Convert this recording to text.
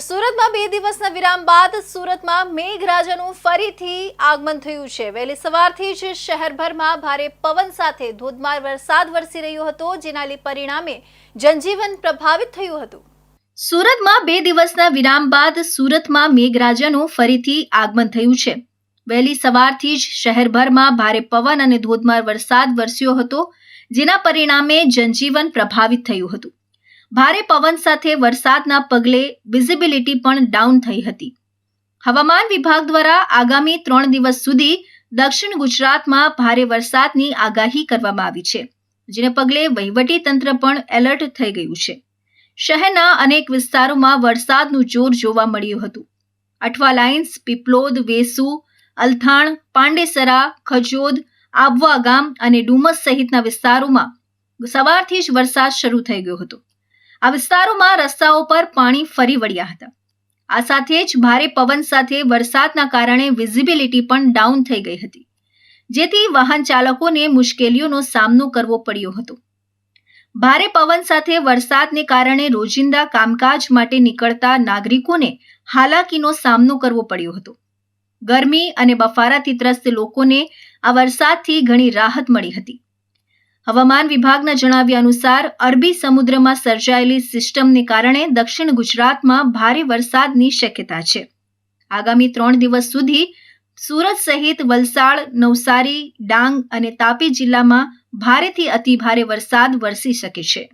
સુરતમાં બે દિવસના વિરામ બાદ સુરતમાં મેઘરાજાનું ફરીથી આગમન થયું છે. વહેલી સવારથી જ શહેરભરમાં ભારે પવન સાથે ધોધમાર વરસાદ વરસી રહ્યો હતો જેના પરિણામે જનજીવન પ્રભાવિત થયું હતું. સુરતમાં બે દિવસના વિરામ બાદ સુરતમાં મેઘરાજાનું ફરીથી આગમન થયું છે. વહેલી સવારથી જ શહેરભરમાં ભારે પવન અને ધોધમાર વરસાદ વરસ્યો હતો, જેના પરિણામે જનજીવન પ્રભાવિત થયું હતું. ભારે પવન સાથે વરસાદના પગલે વિઝિબિલિટી પણ ડાઉન થઈ હતી. હવામાન વિભાગ દ્વારા આગામી ત્રણ દિવસ સુધી દક્ષિણ ગુજરાતમાં ભારે વરસાદની આગાહી કરવામાં આવી છે, જેને પગલે વહીવટી તંત્ર પણ એલર્ટ થઈ ગયું છે. શહેરના અનેક વિસ્તારોમાં વરસાદનું જોર જોવા મળ્યું હતું. અઠવા લાઇન્સ પીપલોદ, વેસુ, અલથાણ, પાંડેસરા, ખજોદ, આબવા ગામ અને ડુમસ સહિતના વિસ્તારોમાં સવારથી જ વરસાદ શરૂ થઈ ગયો હતો. આ વિસ્તારોમાં રસ્તાઓ પર પાણી ફરી વળ્યા હતા. આ સાથે જ ભારે પવન સાથે વરસાદના કારણે વિઝિબિલિટી પણ ડાઉન થઈ ગઈ હતી. જેથી વાહન ચાલકોને મુશ્કેલીઓનો સામનો કરવો પડ્યો હતો. ભારે પવન સાથે વરસાદને કારણે રોજિંદા કામકાજ માટે નીકળતા નાગરિકોને હાલાકીનો સામનો કરવો પડ્યો હતો. ગરમી અને બફારાથી ત્રસ્ત લોકોને આ વરસાદથી ઘણી રાહત મળી હતી. હવામાન વિભાગના જણાવ્યા અનુસાર, અરબી સમુદ્રમાં સર્જાયેલી સિસ્ટમને કારણે દક્ષિણ ગુજરાતમાં ભારે વરસાદની શક્યતા છે. આગામી ત્રણ દિવસ સુધી સુરત સહિત વલસાડ, નવસારી, ડાંગ અને તાપી જિલ્લામાં ભારેથી અતિ ભારે વરસાદ વરસી શકે છે.